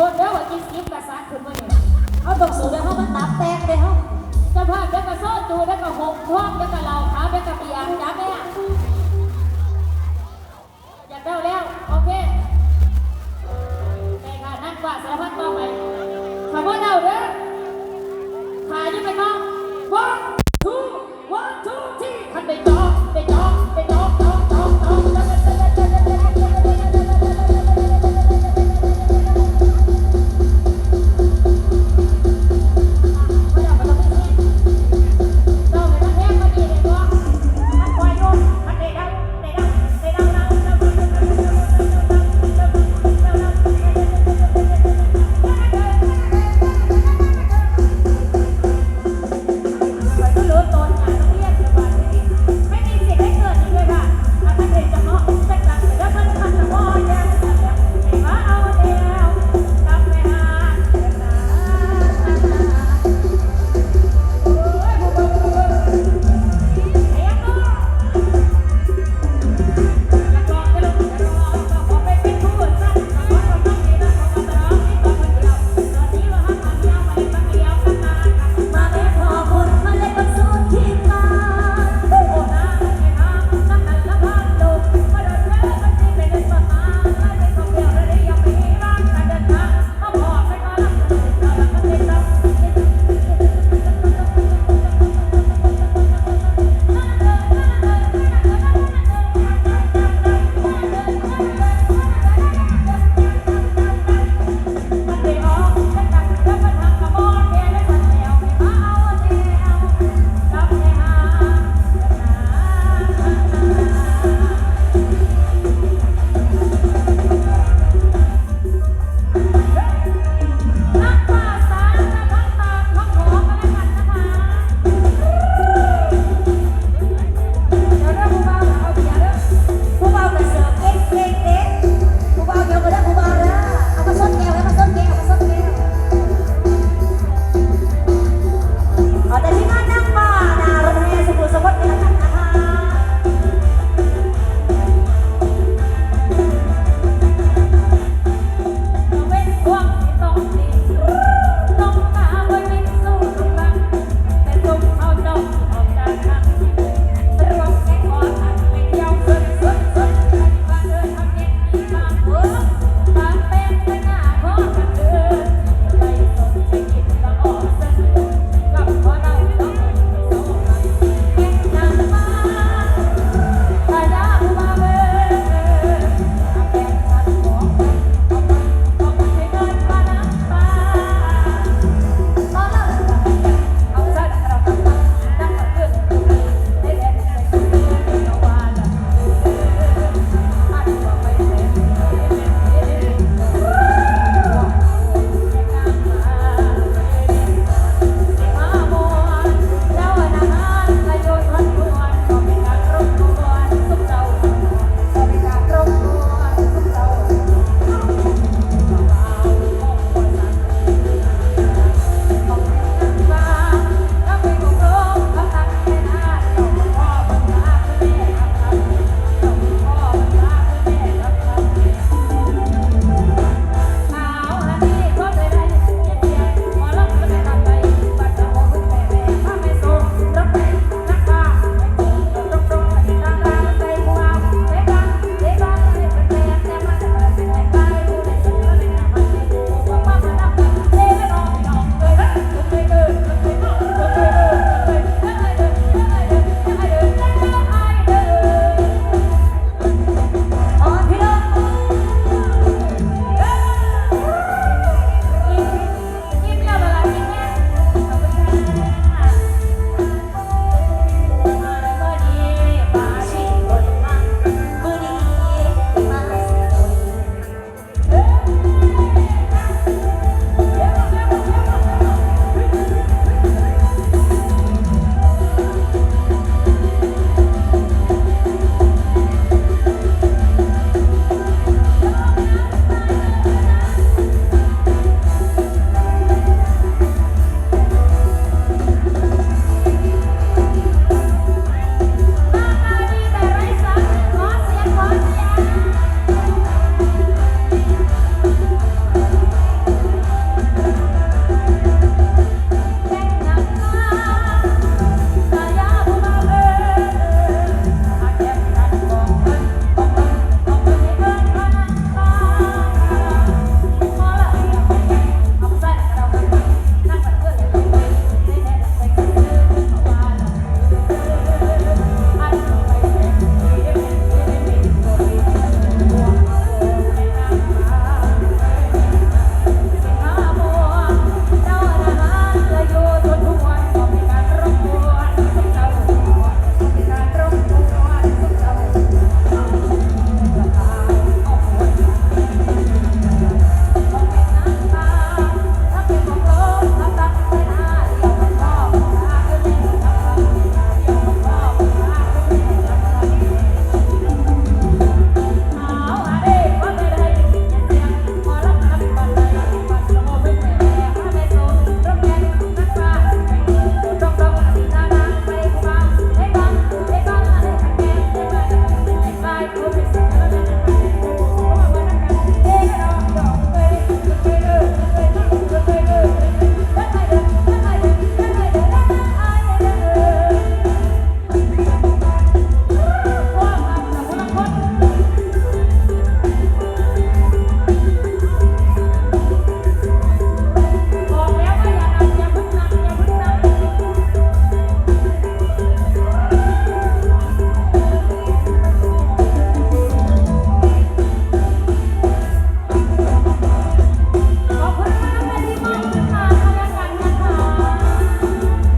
คนเด้อว่ากินกินกระซักขึ้นมาเนี่ยเขาต้องสูงเลยเขามันตับแตกเลยเขาจะพาเด็กกระโซ่ตูเด็กกระหงท้องเด็กกระเหล่าขาวเด็กกระเปียกจ้าแม่อยากเด้าแล้ว